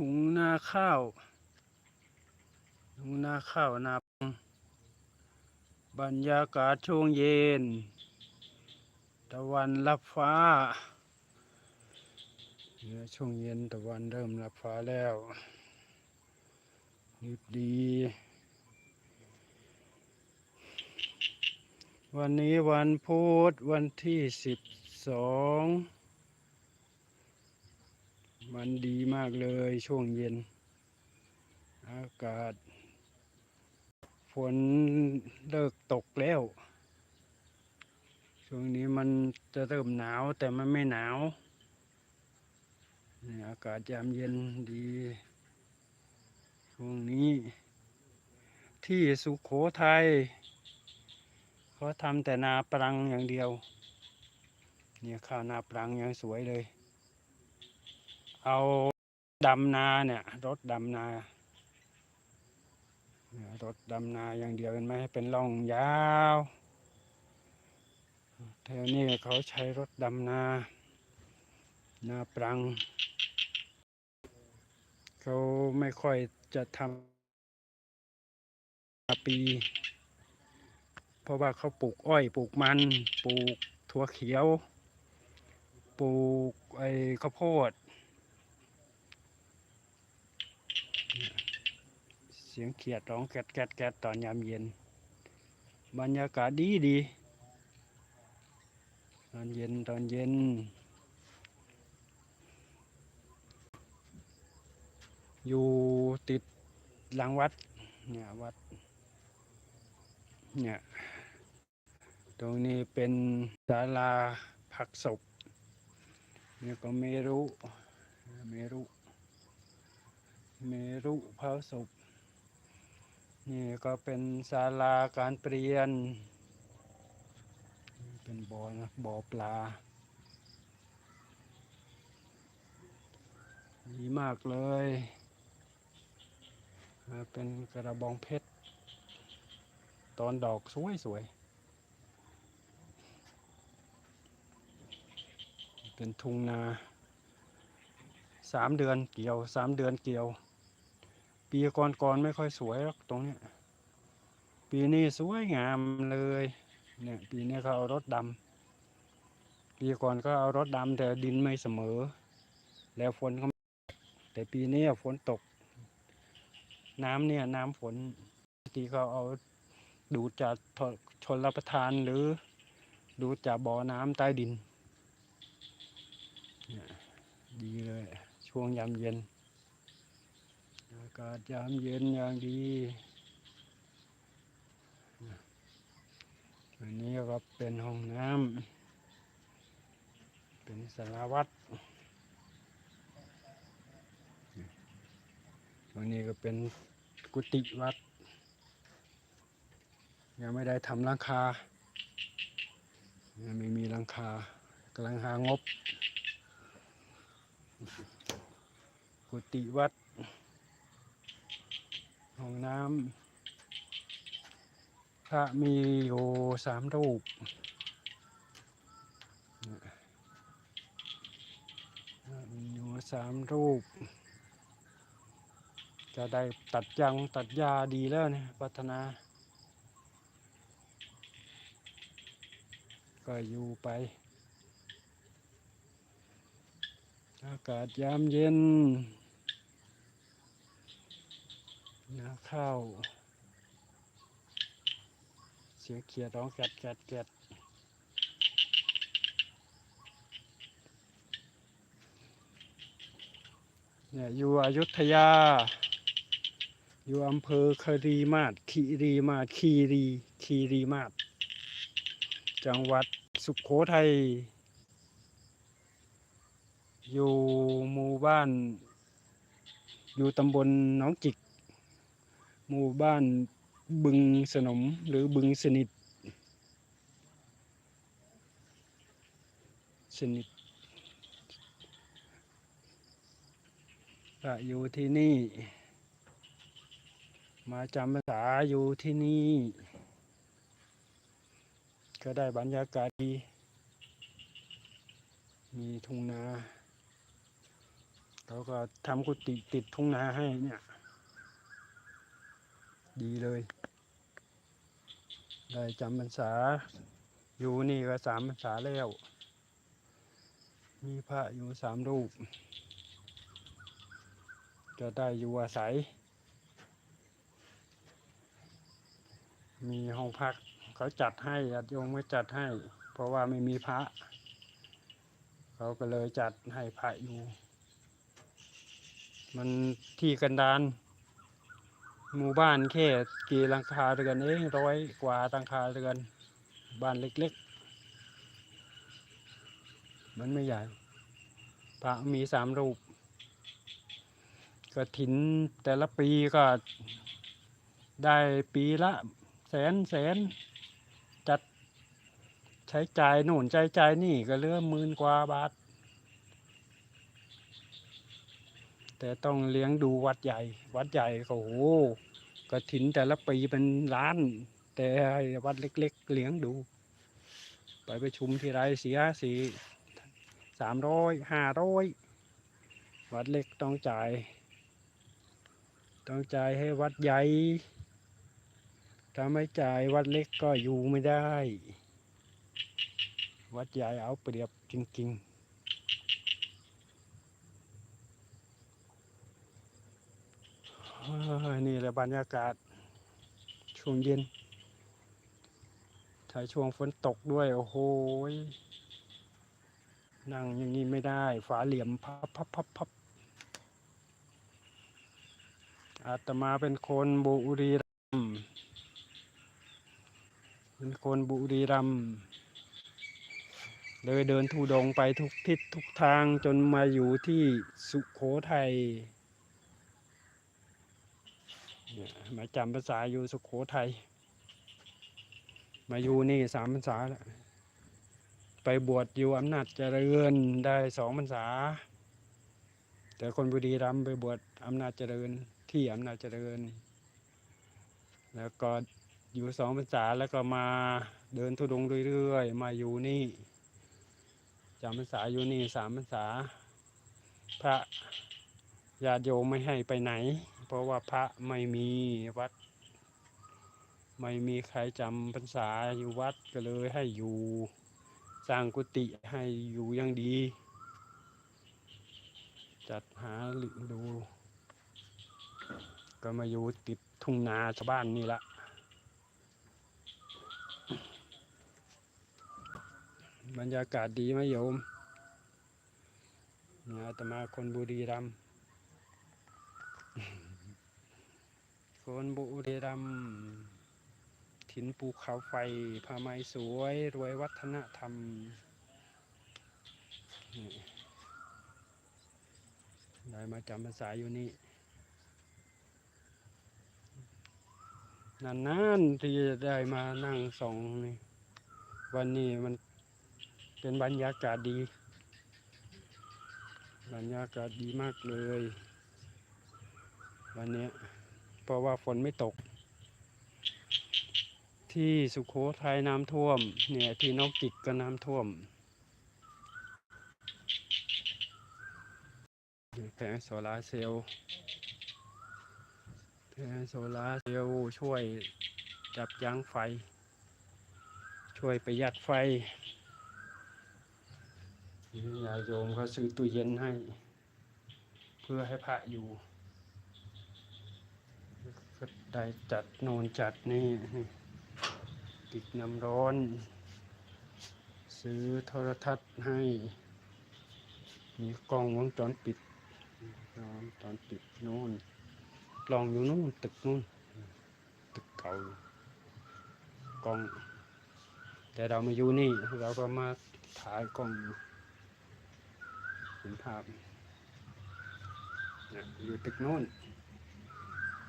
ถุงนาข้าว ถุงนาข้าวนาปังบรรยากาศช่วงเย็น ตะวันรับฟ้าเนี่ยช่วงเย็นตะวันเริ่มรับฟ้าแล้วดีดี วันนี้วันพุธวันที่สิบสอง มันดีมากเลยช่วงเย็น อากาศ ฝนเลิกตกแล้ว ช่วงนี้มันจะเริ่มหนาวแต่มันไม่หนาวนี่อากาศยามเย็นดี ช่วงนี้ ที่สุขโขทัยเขาทำแต่นาปรังอย่างเดียว เนี่ยข้าวนาปรังยังสวยเลย เอาดำนาเนี่ย รถดำนาเนี่ยรถดำนาอย่างเดียวเห็นไหมเป็นร่องยาวแถวนี้เขาใช้รถดำนานาปรัง เขาไม่ค่อยจะทำปี เพราะว่าเขาปลูกอ้อยปลูกมันปลูกถั่วเขียว ปลูกไอ้ข้าวโพด สียงเขียดร้องแกดแกดแกดตอนยามเย็น บรรยากาศดีดี ตอนเย็นตอนเย็น อยู่ติดหลังวัด เนี่ยวัด เนี่ย ตรงนี้เป็นศาลาพักศพเนี่ยก็เมรุ เมรุ เมรุเผาศพ นี่ก็เป็นศาลาการเปลี่ยน เป็นบ่อนะบ่อปลา ดีมากเลย เป็นกระบองเพชร ตอนดอกสวยสวย เป็นทุ่งนาสามเดือนเกี่ยวสามเดือนเกี่ยว ปีก่อนๆไม่ค่อยสวยหรอกตรงเนี้ยปีนี้สวยงามเลย เนี่ยปีนี้เขาเอารถดำปีก่อนก็เอารถดำแต่ดินไม่เสมอ แล้วฝนก็แต่ปีนี้ฝนตก น้ำเนี่ยน้ำฝนทีเขาเอาดูดจากทชนรับประทานหรือดูดจากบ่อน้ำใต้ดินเนี่ยดีเลย ช่วงยามเย็นากาศยามเย็นอย่างดีอันนี้ก็เป็นห้องน้ำ เป็นสารวัตรตรงนี้ก็เป็นกุฏิวัด ยังไม่ได้ทำหลังคา ยังไม่มีหลังคากำลังหางบ กุฏิวัด ห้องน้ำพระมีอยู่สามรูปมีอยู่สามรูป จะได้ตัดยังตัดยาดีแล้วนี่ยพัฒนา ก็อยู่ไปอากาศยามเย็น นาข้าว เสียงเขียดร้องแกดแกดแกดเนี่ยอยู่อยุธยา อยู่อำเภอครีมาศคีรีมาศคีรีคีรีมาศจังหวัดสุขโขทัย อยู่หมู่บ้าน อยู่ตำบลหน้องจิก หมู่บ้านบึงสนมหรือบึงสนิท สนิทก็อยู่ที่นี่ มาจำพรรษาอยู่ที่นี่ ก็ได้บรรยากาศดี มีทุ่งนาเขาก็ทำกุฏิติดทุ่งนาให้เนี่ย ดีเลย ได้จำพรรษา อยู่นี่ก็สามพรรษาแล้ว มีพระอยู่สามรูป จะได้อยู่อาศัย มีห้องพักเขาจัดให้ญาติโยมก็จัดให้ เพราะว่าไม่มีพระ เขาก็เลยจัดให้พระอยู่ มันที่กันดาน หมู่บ้านแค่กี่หลังคาเรือนเองร้อยกว่าหลังคาเรือนบ้านเล็กๆ มันไม่ใหญ่พระมีสามรูปกระถินแต่ละปีก็ได้ปีละแสนแสนจัดใช้จ่ายโน่นใช้จ่ายนี่ก็เหลือมื่นกว่าบาท แต่ต้องเลี้ยงดูวัดใหญ่ วัดใหญ่ก็โอ้โหกระถินแต่ละปีเป็นล้าน แต่วัดเล็ก ๆ เลี้ยงดู ไปไประชุมที่ไรเสียสี่สามร้อยห้าร้อยวัดเล็กต้องจ่าย ต้องจ่ายให้วัดใหญ่ถ้าไม่จ่ายวัดเล็กก็อยู่ไม่ได้ วัดใหญ่เอาเปรียบจริง ๆเฮ้ย นี่แหละบรรยากาศ ช่วงเย็นถ้าช่วงฝนตกด้วย โอ้โหนั่งอย่างนี้ไม่ได้ ฝาเหลี่ยมพับพับพับพับอาตมาเป็นคนบุรีรัมเป็นคนบุรีรัมเลยเดินทุดงไปทุกทิศทุกทางจนมาอยู่ที่สุโขทัย มาจำภาษาอยู่สุโขทัยมาอยู่นี่สามพรรษาแล้วไปบวชอยู่อำนาจเจริญได้สองพรรษา แต่คนบุรีรัมไปบวชอำนาจเจริญที่อำนาจเจริญ แล้วก็อยู่สองพรรษาแล้วก็มาเดินทุดงค์เรื่อยๆ มาอยู่นี่จำพรรษาอยู่นี่สามพรรษา พระ ญาติโยมไม่ให้ไปไหน เพราะว่าพระไม่มีวัด ไม่มีใครจำพรรษาอยู่วัดก็เลยให้อยู่สร้างกุฏิให้อยู่อยังดี จัดหาดู ก็มาอยู่ติดทุ่งนาชาวบ้านนี่ละบรรยากาศดีไหมโยมเนี่ยอาตมาคนบุรีรัมย์ คนบุรีรัมถิ่นภูเขาไฟผ้าไหมสวย รวยวัฒนธรรม ได้มาจำภาษาอยู่นี่นานๆที่จะได้มานั่งส่องนี่วันนี้มันเป็นบรรยากาศดี บรรยากาศดีมากเลย วันนี้เพราะว่าฝนไม่ตก ที่สุโขทัยน้ำท่วม เนี่ยที่นกจิกก็น้ำท่วมแผงโซลาเซลล์แผงโซลาเซลล์ช่วยจับยั้งไฟ ช่วยประหยัดไฟนี่ยายโยมเขาซื้อตู้เย็นให้ เพื่อให้พระอยู่ ก็ได้จัดโนนจัดนี่ติดน้ำร้อน ซื้อโทรทัศน์ให้ มีกล้องวงจรปิดกล้องวงจรปิดนู่นกล้องอยู่นู่นตึกนู่นตึกเก่ากล้อง แต่เรามาอยู่นี่เราก็มาถ่ายกล้องอยู่เห็นภาพอยู่ตึกนู่น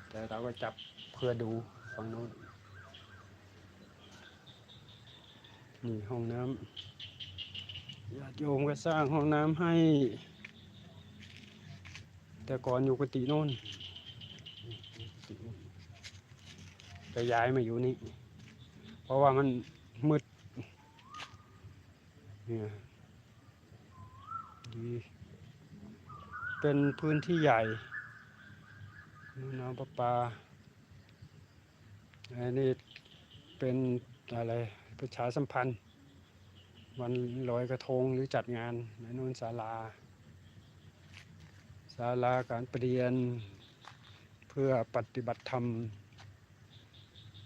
แต่เราก็จับเพื่อดูฝั่งนู้นนี่ห้องน้ำญาติโยมก็สร้างห้องน้ำให้ แต่ก่อนอยู่กุฏิโน่นกุฏิน่นก็ย้ายมาอยู่นี่ เพราะว่ามันมืดเนี่ยดี เป็นพื้นที่ใหญ่ นู่นน้ำประปาอันนี้เป็นอะไรประชาสัมพันธ์ วันลอยกระทงหรือจัดงานในนู่นศาลาศาลาการเปลี่ยนเพื่อปฏิบัติธรรม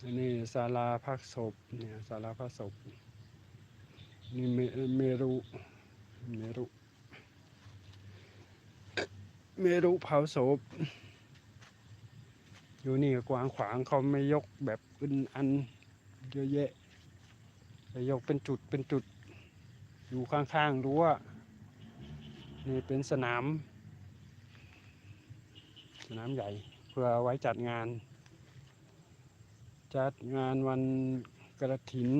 อันนี้ศาลาพักศพเนี่ยศาลาพักศพนี่เมเมรุเมรุเมรุเผาศพ อยู่นี่กว้างขวางเขาไม่ยกแบบอึนอันเยอะแยะจะยกเป็นจุดเป็นจุด อยู่ข้างๆรั้วนี่เป็นสนาม สนามใหญ่เพื่อไว้จัดงาน จัดงานวันกระถิน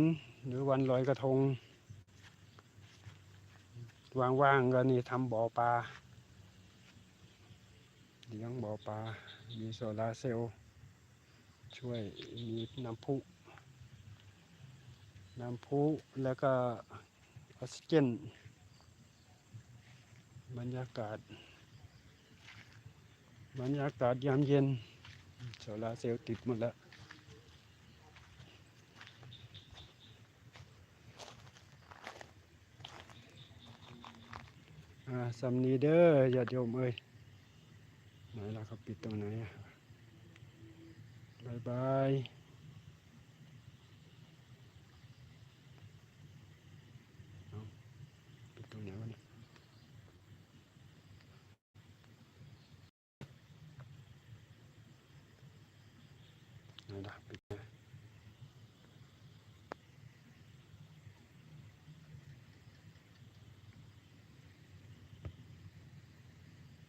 หรือวันลอยกระทง ว่างๆก็นี่ทำบ่อปลาเลี้ยงบ่อปลา มีโซลาเซลล์ช่วยมีน้ำพุ น้ำพุแล้วก็ออกซิเจน บรรยากาศ บรรยากาศยามเย็น โซลาเซลล์ติดหมดแล้วสำนีเด้ออย่าติโยมเอ้ย ล้วครับปิดตรงไหนบายบายปิดตรงไหนวะเนี่ย